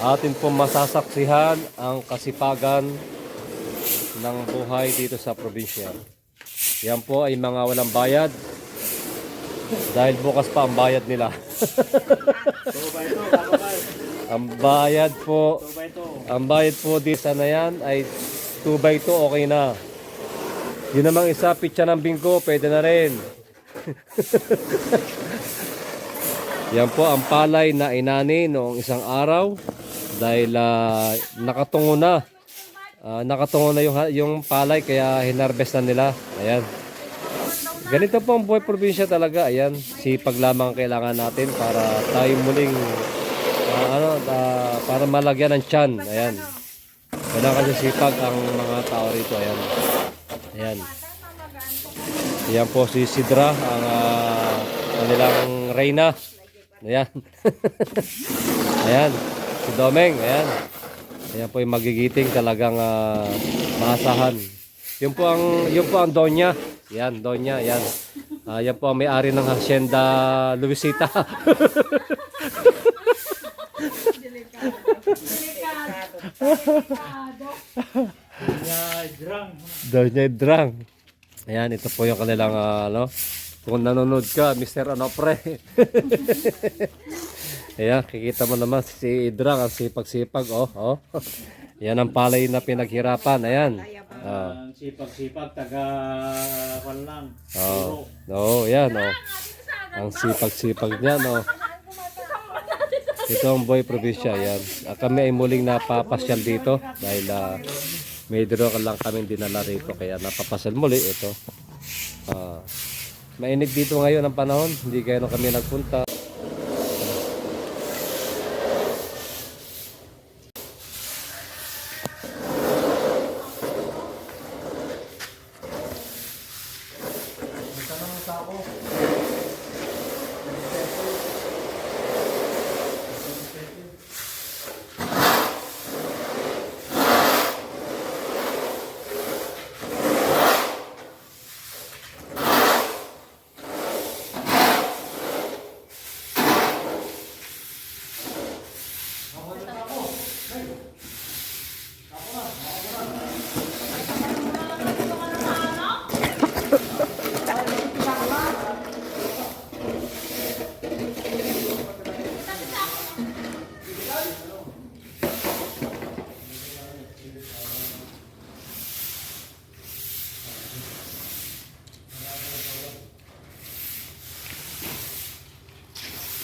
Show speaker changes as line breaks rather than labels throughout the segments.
atin po masasaksihan ang kasipagan ng buhay dito sa probinsya. Yan po ay mga walang bayad dahil bukas pa ang bayad nila. ang bayad po, ang bayad po di sana yan ay 2 by 2 okay na. Yun namang isa, pitsa ng bingko, pwede na rin. Yan po ang palay na inani noong isang araw dahil ah, nakatungo na. Ah, nakatungo na yung, yung palay kaya hinarvest na nila. Ayan. Ganito po ang buhay probinsya talaga. Ayan, sipag lamang ang kailangan natin para tayo muling ah, ano, ah, para malagyan ng tiyan. Ayan. Kailangan kasi sipag ang mga tao rito. Ayan. Ayan. Ayan po si Sidra, ang ah, kanilang reyna. Ayan. ayan. Si Domeng, ayan. Ayan po yung magigiting talagang ah, maasahan. Yun po ang yun po ang Donya. Yan, Donya, yan. Ah, yan po ang may-ari ng Hacienda Luisita. Donya Drang. Ayan, ito po yung kanilang ah, ano. Kung nanonood ka, Mr. Anopre. Ayan, kikita mo naman si Idrang, ang sipag-sipag, oh, oh. Yan ang palay na pinaghirapan, ayan. Ah.
Ang sipag-sipag, taga kwan lang.
Oh, oh, yan, oh. Ang sipag-sipag niya, no. Ito ang Boy Provincia, yan. Ah, kami ay muling napapasyal dito dahil ah, may duro lang kami dinala rito kaya napapasyal muli ito. Ah, mainit dito ngayon ang panahon, hindi kayo kami nagpunta.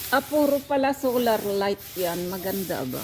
Ah, puro pala solar light yan. Maganda ba?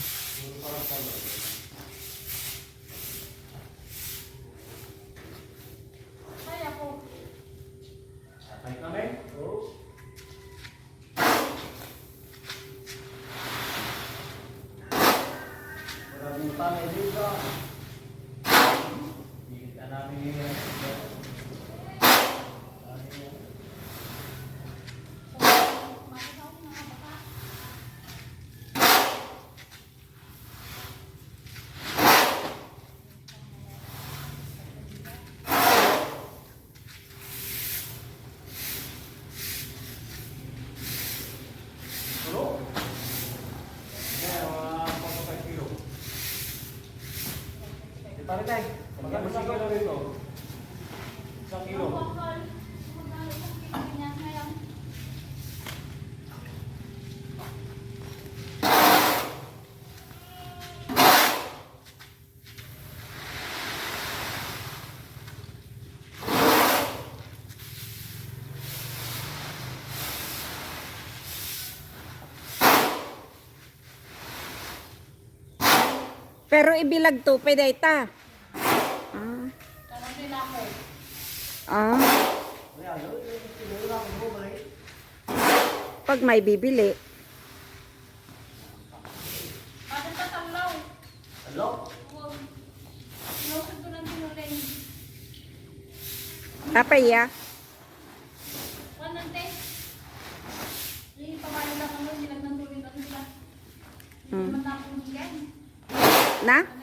Pero ibilag to, pwede ita. Ah. Ah. Pag may bibili. Apa ya? Hmm. Na?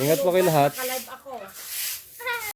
Ingat po kayo lahat.